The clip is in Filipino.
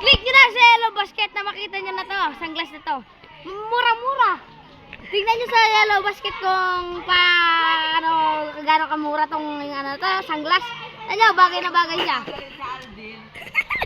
Click nyo na sa yellow basket na makita nyo na to. Sunglass na to. Mura-mura. Tingnan nyo sa yellow basket kung pa ano, gaano kamura tong ano to, sunglass. Ano, bagay na bagay siya.